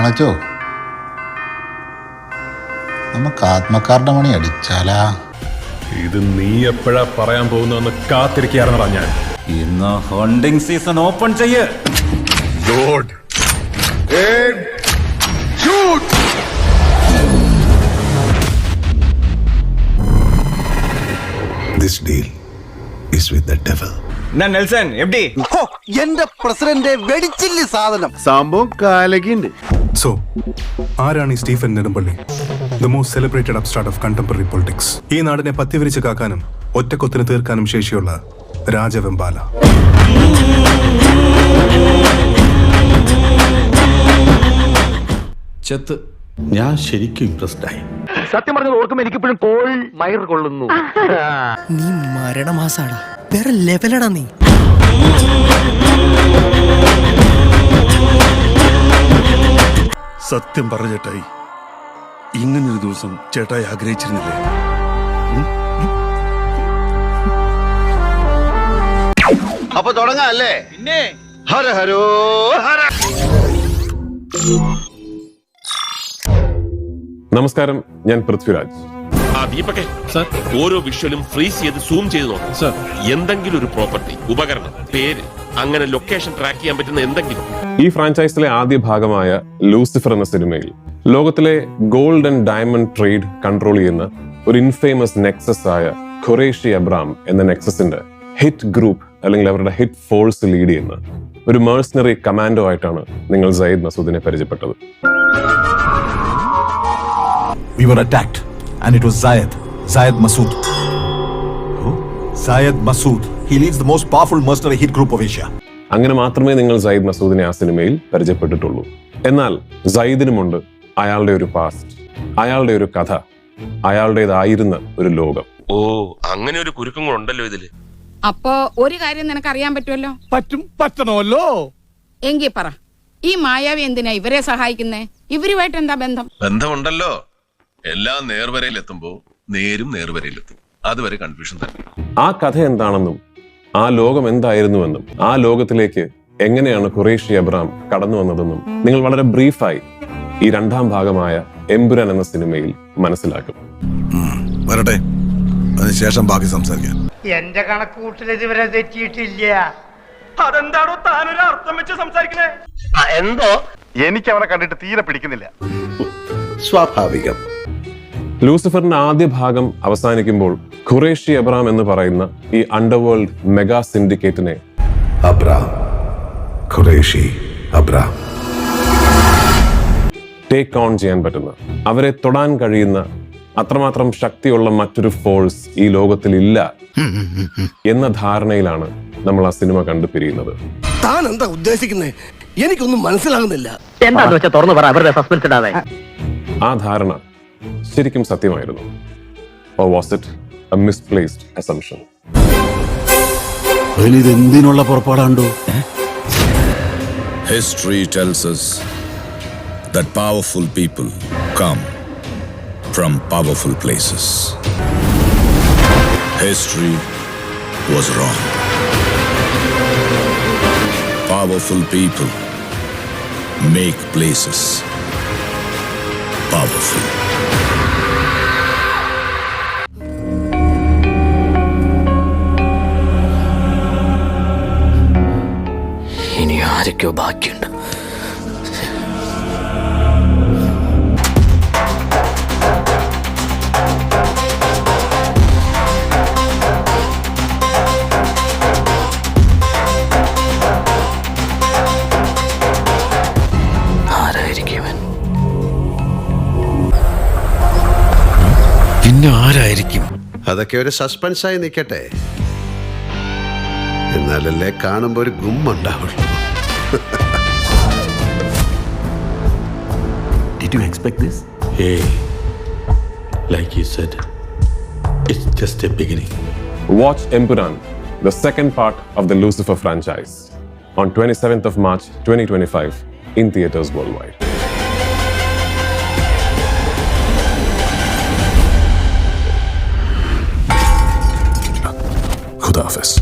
ഞങ്ങളച്ചോ നമുക്ക് ആത്മക്കാരുടെ മണി അടിച്ചാലാ. ഇത് നീ എപ്പോഴാ പറയാൻ പോകുന്നതെന്ന് കാത്തിരിക്കാറുണ്ടാ ഞാൻ. ഇന്ന് ഹണ്ടിംഗ് സീസൺ ഓപ്പൺ ചെയ്യ്. This deal is with the devil Nelson എവിടെ? എന്റെ പ്രസിഡന്റ് വെടിച്ചില്ല സാധനം. സംഭവം കാലകിണ്ട്. So, ആരാണ് ഈ Stephen Nedumpally? The most celebrated upstart of contemporary politics ഈ നാടിനെ പത്തിവിരിച്ച് കാക്കാനും ഒറ്റക്കൊത്തിന് തീർക്കാനും ശേഷിയുള്ള രാജവെമ്പാല. ചത്ത് ഞാൻ ശരിക്കും ഇംപ്രസ്ഡ് ആയി. സത്യം പറഞ്ഞത് ഓർക്കുമ്പോ എനിക്കിപ്പോഴും കോൾ മയർ കൊള്ളുന്നു. നീ മരണമാസാടാ. വേറെ ലെവലടാ നീ. സത്യം പറ ചേട്ടായി ഇങ്ങനൊരു ദിവസം ചേട്ടായി ആഗ്രഹിച്ചിരുന്നില്ലേ? അപ്പൊ തുടങ്ങാല്ലേ? പിന്നെ. ഹര ഹരോ ഹര. നമസ്കാരം ഞാൻ പൃഥ്വിരാജ്. ആ സർ. ഓരോ വിഷ്വലും ഫ്രീസ് ചെയ്ത് സൂം ചെയ്ത് സർ. എന്തെങ്കിലും ഒരു പ്രോപ്പർട്ടി ഉപകരണം പേര് അങ്ങനെ ലൊക്കേഷൻ ട്രാക്ക് ചെയ്യാൻ പറ്റുന്ന എന്തെങ്കിലും. ഈ ഫ്രാഞ്ചൈസിലെ ആദ്യ ഭാഗമായ ലൂസിഫർ എന്ന സിനിമയിൽ ലോകത്തിലെ gold and diamond trade control ചെയ്യുന്ന ഒരു ഇൻഫേമസ് നെക്സസ് ആയ ഖുറേഷി അബ്രാം എന്ന നെക്സസിന്റെ ഹിറ്റ് ഗ്രൂപ്പ് അല്ലെങ്കിൽ അവരുടെ ഹിറ്റ് ഫോഴ്സ് ലീഡ് ചെയ്യുന്ന ഒരു മേഴ്സണറി കമാൻഡോ ആയിട്ടാണ് നിങ്ങൾ സയ്യിദ് മസൂദിനെ പരിചയപ്പെട്ടത്. We were attacked, and it was Zayed, Zayed Masood. Who? Zayed Masood. He leads the most powerful mercenary hit group of Asia. അങ്ങനെ മാത്രമേ നിങ്ങൾ സയ്യിദ് മസൂദിനെ ആ സിനിമയിൽ പരിചയപ്പെട്ടിട്ടുള്ളൂ. എന്നാൽ സയ്യിദിനുമുണ്ട് അയാളുടെ ഒരു പാസ്റ്റ് അയാളുടെ ഒരു കഥ അയാളുടേതായിരുന്ന ഒരു ലോകം. ഓ അങ്ങനെ ഒരു കുരുക്കും കൂടെ ഉണ്ടല്ലോ ഇതിൽ. അപ്പോ ഒരു കാര്യം നിനക്ക് അറിയാൻ പറ്റുമല്ലോ? പറ്റും പറ്റണമല്ലോ. എങ്കി പറ ഈ മായാവി എന്തിനാ ഇവരെ സഹായിക്കുന്നേ? ഇവരുമായിട്ട് എന്താ ബന്ധം? ബന്ധമുണ്ടല്ലോ. എല്ലാം നേർവരയിലെത്തുമ്പോൾ നേരും നേർവരയിലെത്തും. അതുവരെ കൺഫ്യൂഷൻ തന്നെ. ആ കഥ എന്താണെന്നും ആ ലോകം എന്തായിരുന്നുവെന്നും ആ ലോകത്തിലേക്ക് എങ്ങനെയാണ് ഖുറേഷി അബ്രാം കടന്നു വന്നതെന്നും നിങ്ങൾ വളരെ ബ്രീഫായി ഈ രണ്ടാം ഭാഗമായ എമ്പുരാൻ എന്ന സിനിമയിൽ മനസ്സിലാക്കും. വരട്ടെ. അതിനുശേഷം ബാക്കി സംസാരിക്കാം. എന്റെ കണക്കൂട്ടിൽ ഇതുവരെ തെറ്റിയിട്ടില്ല. അതെന്താണോ താനൊരു അർത്ഥം വെച്ച് സംസാരിക്കണേ? എന്തോ? എനിക്ക് അവനെ കണ്ടിട്ട് തീരെ പിടിക്കുന്നില്ല. സ്വാഭാവികം. ലൂസിഫറിന്റെ ആദ്യ ഭാഗം അവസാനിക്കുമ്പോൾ ഖുറേഷി അബ്രാം എന്ന് പറയുന്ന ഈ അണ്ടർവേൾഡ് മെഗാ സിൻഡിക്കേറ്റിനെ അബ്രാം. ഖുറേഷി അബ്രാം. ടേക്ക് ഓൺ ചെയ്യാൻ പറ്റുന്ന അവരെ തൊടാൻ കഴിയുന്ന അത്രമാത്രം ശക്തിയുള്ള മറ്റൊരു ഫോഴ്സ് ഈ ലോകത്തിൽ ഇല്ല എന്ന ധാരണയിലാണ് നമ്മൾ ആ സിനിമ കണ്ടു പിരിയുന്നത് താൻ എന്താ ഉദ്ദേശിക്കുന്നത് എനിക്കൊന്നും മനസ്സിലാകുന്നില്ല. എന്താ വെച്ചാ തുറന്നു പറ അവരുടെ സസ്പെൻസ് ഇടാതെ. ആ ധാരണ ശരിക്കും സത്യമായിരുന്നു or was it a misplaced assumption ഇത് എന്തിനുള്ള പുറപ്പാടാണ്ടോ History tells us that powerful people come from powerful places. History was wrong. Powerful people make places powerful. ഇനി ആരൊക്കെയോ ബാക്കിയുണ്ട്. ആരായിരിക്കും പിന്നെ ആരായിരിക്കും? അതൊക്കെ ഒരു സസ്പെൻസായി നിൽക്കട്ടെ. എന്നാലല്ലേ കാണുമ്പോൾ ഒരു ഗുമ്മുണ്ടാവുള്ളൂ. Did you expect this? Hey, like you said, it's just a beginning. Watch Empuran, the second part of the Lucifer franchise, on 27th of March 2025 in theaters worldwide. Khuda Hafiz.